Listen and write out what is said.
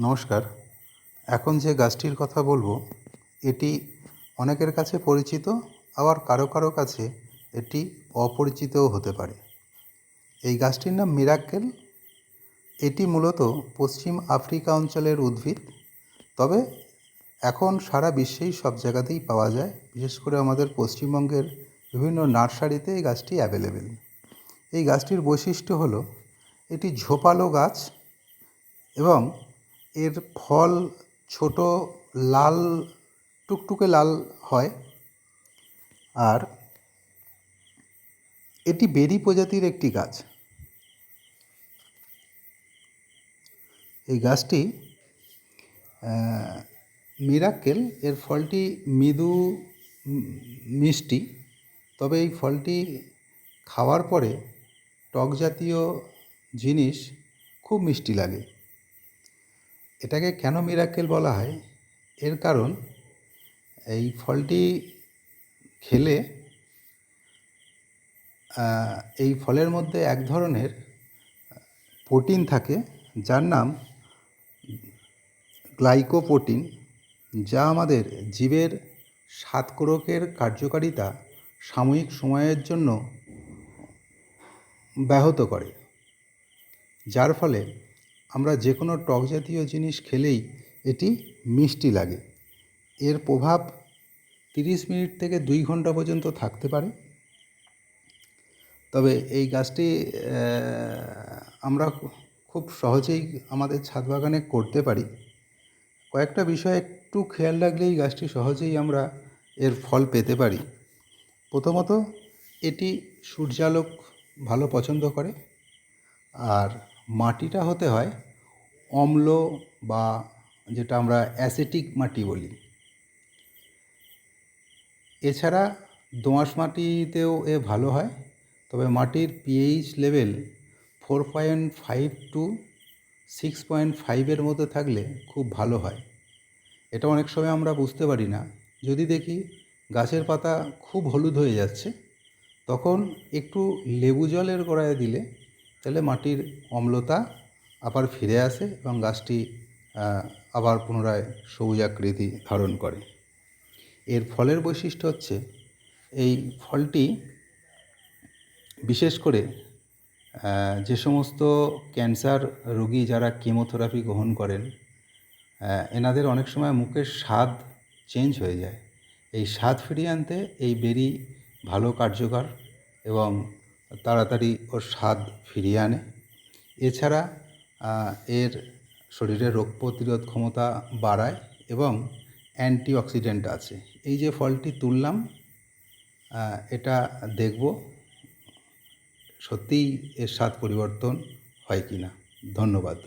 নমস্কার। এখন যে গাছটির কথা বলব, এটি অনেকের কাছে পরিচিত, আবার কারও কারও কাছে এটি অপরিচিতও হতে পারে। এই গাছটির নাম মিরাক্কেল। এটি মূলত পশ্চিম আফ্রিকা অঞ্চলের উদ্ভিদ, তবে এখন সারা বিশ্বেই সব জায়গাতেই পাওয়া যায়, বিশেষ করে আমাদের পশ্চিমবঙ্গের বিভিন্ন নার্সারিতে এই গাছটি অ্যাভেলেবেল। এই গাছটির বৈশিষ্ট্য হলো, এটি ঝোপালো গাছ এবং এর ফল ছোট, লাল, টুকটুকে লাল হয়। আর এটি বেরি প্রজাতির একটি গাছ। এই গাছটি মিরাক্কেল, এর ফলটি মৃদু, মিষ্টি। তবে এই ফলটি খাওয়ার পরে টক জাতীয় জিনিস খুব মিষ্টি লাগে। এটাকে কেন মিরাকেল বলা হয়? এর কারণ এই ফলটি খেলে এই ফলের মধ্যে এক ধরনের প্রোটিন থাকে, যার নাম গ্লাইকোপ্রোটিন যা আমাদের জীবের সাতকোরকের কার্যকারিতা সাময়িক সময়ের জন্য ব্যাহত করে, যার ফলে আমরা যে কোনো টক জাতীয় জিনিস খেলেই এটি মিষ্টি লাগে। এর প্রভাব তিরিশ মিনিট থেকে দুই ঘণ্টা পর্যন্ত থাকতে পারে। তবে এই গাছটি আমরা খুব সহজেই আমাদের ছাদ বাগানে করতে পারি। কয়েকটা বিষয় একটু খেয়াল রাখলেই গাছটি সহজেই আমরা এর ফল পেতে পারি। প্রথমত, এটি সূর্যালোক ভালো পছন্দ করে। আর মাটিটা হতে হয় অম্ল বা যেটা আমরা অ্যাসিটিক মাটি বলি। এছাড়া দোআঁশ মাটিতেও এ ভালো হয়, তবে মাটির pH level four point five to six point ফাইভের মধ্যে থাকলে খুব ভালো হয়। এটা অনেক সময় আমরা বুঝতে পারি না। যদি দেখি গাছের পাতা খুব হলুদ হয়ে যাচ্ছে, তখন একটু লেবু জলের গড়ায় দিলে তাহলে মাটির অম্লতা আবার ফিরে আসে এবং গাছটি আবার পুনরায় সবুজ আকৃতি ধারণ করে। এর ফলের বৈশিষ্ট্য হচ্ছে, এই ফলটি বিশেষ করে যে সমস্ত ক্যান্সার রোগী যারা কেমোথেরাপি গ্রহণ করেন এনাদের অনেক সময় মুখের স্বাদ চেঞ্জ হয়ে যায়। এই স্বাদ ফিরিয়ে আনতে এই বেরি ভালো কার্যকর এবং তাড়াতাড়ি ওর স্বাদ ফিরিয়ে আনে। এছাড়া এর শরীরে রোগ প্রতিরোধ ক্ষমতা বাড়ায় এবং অ্যান্টিঅক্সিডেন্ট আছে। এই যে ফলটি তুললাম এটা দেখব সত্যিই এর স্বাদ পরিবর্তন হয় কি না ধন্যবাদ।